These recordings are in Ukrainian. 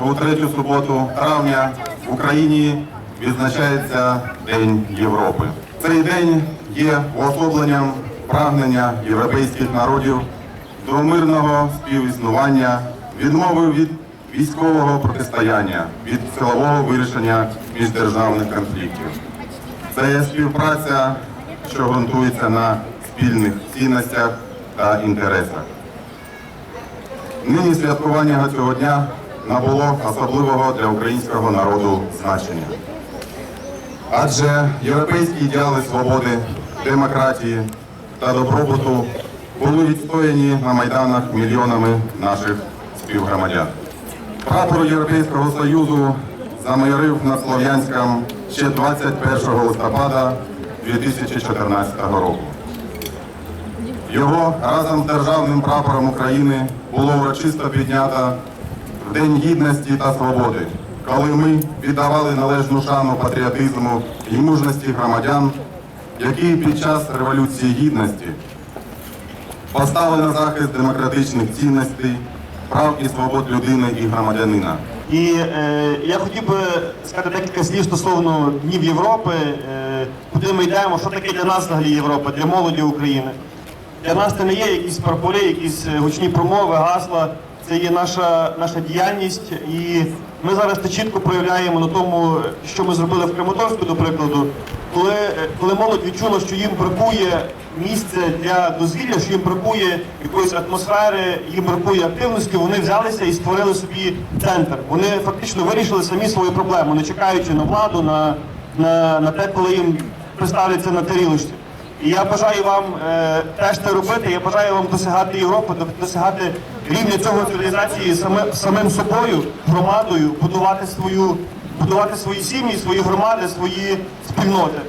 У третю суботу травня в Україні відзначається День Європи. Цей день є уособленням прагнення європейських народів до мирного співіснування, відмови від військового протистояння, від силового вирішення міждержавних конфліктів. Це є співпраця, що ґрунтується на спільних цінностях та інтересах. Нині святкування цього дня набуло особливого для українського народу значення. Адже європейські ідеали свободи, демократії та добробуту були відстояні на майданах мільйонами наших співгромадян. Прапор Європейського Союзу замайорив над Слов'янськом ще 21 листопада 2014 року. Його разом з державним прапором України було урочисто піднято в День гідності та свободи, коли ми віддавали належну шану патріотизму і мужності громадян, які під час Революції Гідності постали на захист демократичних цінностей, прав і свобод людини і громадянина. І е, я хотів би сказати декілька слів стосовно Днів Європи, е, куди ми йдемо, що таке для нас взагалі Європа, для молоді України. Для нас це не є якісь прапори, якісь е, гучні промови, гасла. Це є наша, наша діяльність, і ми зараз це чітко проявляємо на тому, що ми зробили в Краматорську, до прикладу, коли, коли молодь відчула, що їм бракує місця для дозвілля, що їм бракує якоїсь атмосфери, їм бракує активності, вони взялися і створили собі центр. Вони фактично вирішили самі свою проблему, не чекаючи на владу, на, на, на те, коли їм представляться на тарілочці. І я бажаю вам е, теж це робити. Я бажаю вам досягати Європи, досягати рівня цього цивілізації саме, самим собою, громадою, будувати свою, будувати свої сім'ї, свої громади, свої спільноти.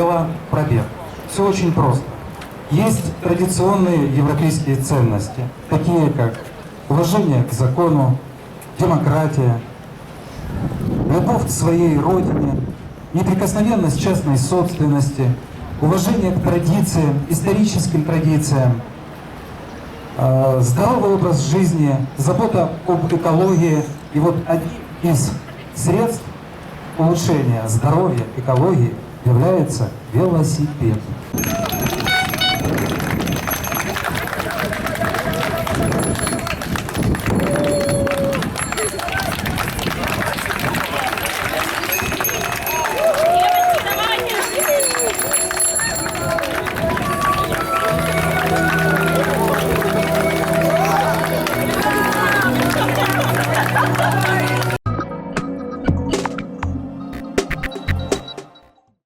Велопробег? Все очень просто. Есть традиционные европейские ценности, такие как уважение к закону, демократия, любовь к своей родине, неприкосновенность частной собственности, уважение к традициям, историческим традициям, э, здоровый образ жизни, забота об экологии. И вот одним из средств улучшения здоровья, экологии является велосипед.